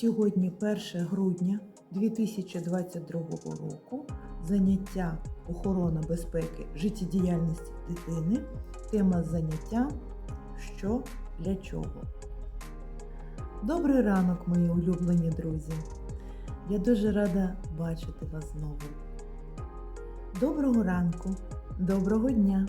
Сьогодні 1 грудня 2022 року. Заняття охорона безпеки життєдіяльності дитини. Тема заняття Що для чого. Добрий ранок, мої улюблені друзі! Я дуже рада бачити вас знову. Доброго ранку, доброго дня!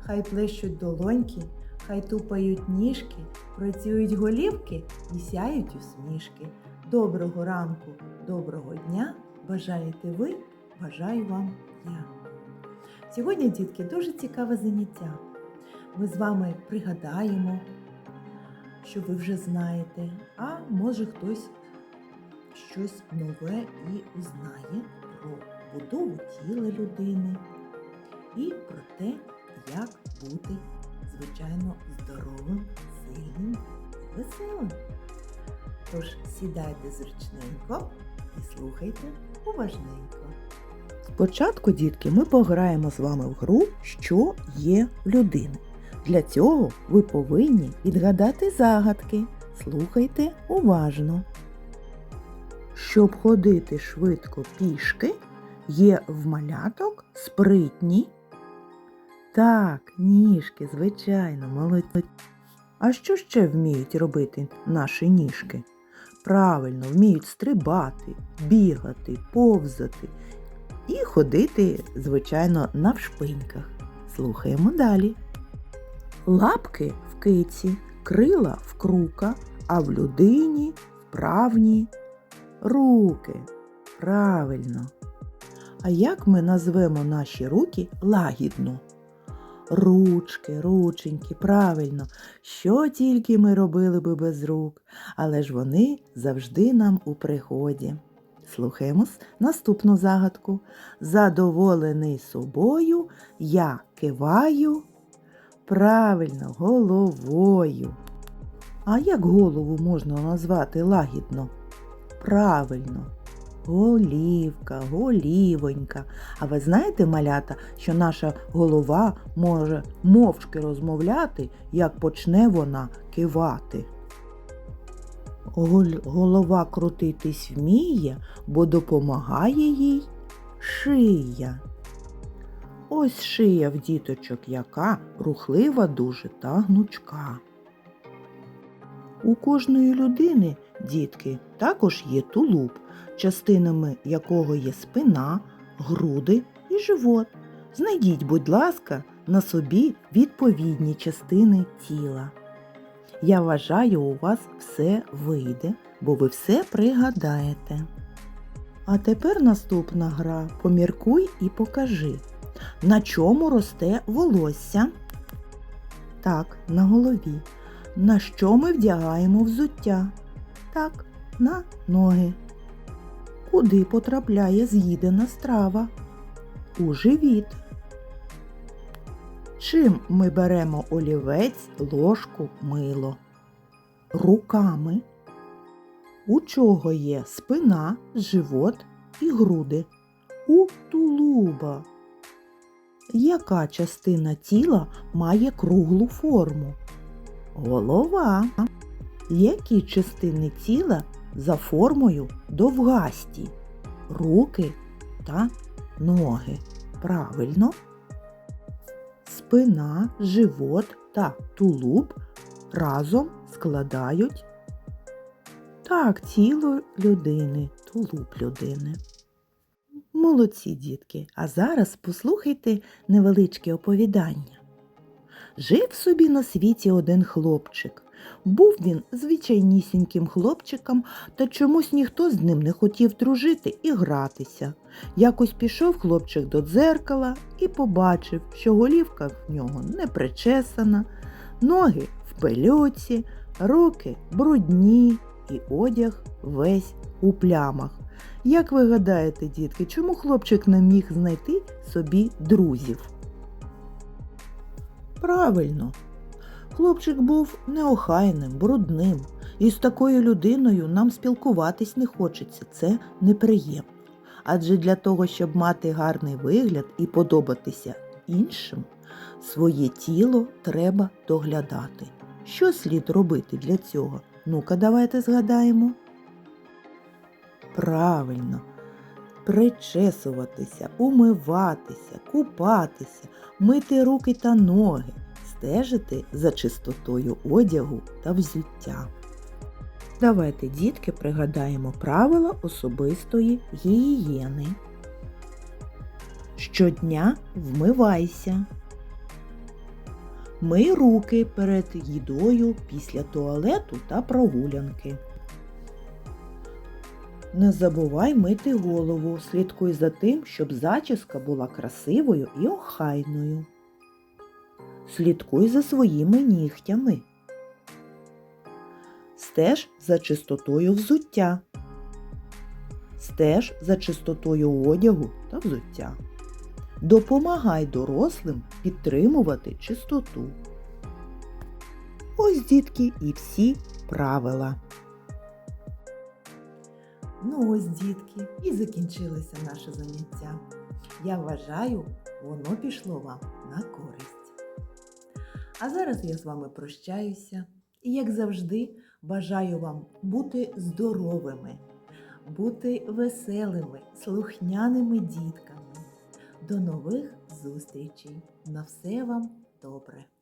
Хай плещуть долоньки, хай тупають ніжки, працюють голівки і сяють усмішки. Доброго ранку, доброго дня! Бажаєте ви, бажаю вам я. Сьогодні, дітки, дуже цікаве заняття. Ми з вами пригадаємо, що ви вже знаєте, а може хтось щось нове і узнає про будову тіла людини і про те, як бути, звичайно, здоровим, сильним, і веселим. Тож сідайте зручненько і слухайте уважненько. Спочатку, дітки, ми пограємо з вами в гру, що є в людини. Для цього ви повинні відгадати загадки. Слухайте уважно. Щоб ходити швидко пішки, є в маляток спритні. Так, ніжки, звичайно, молодці. А що ще вміють робити наші ніжки? Правильно, вміють стрибати, бігати, повзати і ходити, звичайно, навшпиньках. Слухаємо далі. Лапки в киці, крила в крука, а в людині вправні руки. Правильно. А як ми назвемо наші руки лагідно? Ручки, рученьки, правильно, що тільки ми робили би без рук, але ж вони завжди нам у пригоді. Слухаємо наступну загадку. Задоволений собою, я киваю. Правильно, головою. А як голову можна назвати лагідно? Правильно, голівка, голівонька. А ви знаєте, малята, що наша голова може мовчки розмовляти, як почне вона кивати. Голова крутитись вміє, бо допомагає їй шия. Ось шия в діточок, яка рухлива дуже та гнучка. У кожної людини, дітки, також є тулуб, частинами якого є спина, груди і живот. Знайдіть, будь ласка, на собі відповідні частини тіла. Я вважаю, у вас все вийде, бо ви все пригадаєте. А тепер наступна гра Поміркуй і покажи. На чому росте волосся? Так, на голові. На що ми вдягаємо взуття? Так, на ноги. Куди потрапляє з'їдена страва? У живіт. Чим ми беремо олівець, ложку, мило? Руками. У чого є спина, живот і груди? У тулуба. Яка частина тіла має круглу форму? Голова. Які частини тіла за формою довгасті? Руки та ноги. Правильно. Спина, живот та тулуб разом складають так, тіло людини, тулуб людини. Молодці, дітки, а зараз послухайте невеличке оповідання. Жив собі на світі один хлопчик. Був він звичайнісіньким хлопчиком, та чомусь ніхто з ним не хотів дружити і гратися. Якось пішов хлопчик до дзеркала і побачив, що голівка в нього не причесана, ноги в пельоці, руки брудні і одяг весь у плямах. Як ви гадаєте, дітки, чому хлопчик не міг знайти собі друзів? Правильно, хлопчик був неохайним, брудним, і з такою людиною нам спілкуватись не хочеться. Це неприємно. Адже для того, щоб мати гарний вигляд і подобатися іншим, своє тіло треба доглядати. Що слід робити для цього? Ну-ка, давайте згадаємо. Правильно. Причесуватися, умиватися, купатися, мити руки та ноги, стежити за чистотою одягу та взуття. Давайте, дітки, пригадаємо правила особистої гігієни. Щодня вмивайся. Мий руки перед їдою після туалету та прогулянки. Не забувай мити голову, слідкуй за тим, щоб зачіска була красивою і охайною. Слідкуй за своїми нігтями. Стеж за чистотою взуття. Стеж за чистотою одягу та взуття. Допомагай дорослим підтримувати чистоту. Ось, дітки, і всі правила. Ну ось, дітки, і закінчилося наше заняття. Я вважаю, воно пішло вам на користь. А зараз я з вами прощаюся і, як завжди, бажаю вам бути здоровими, бути веселими, слухняними дітками. До нових зустрічей! На все вам добре!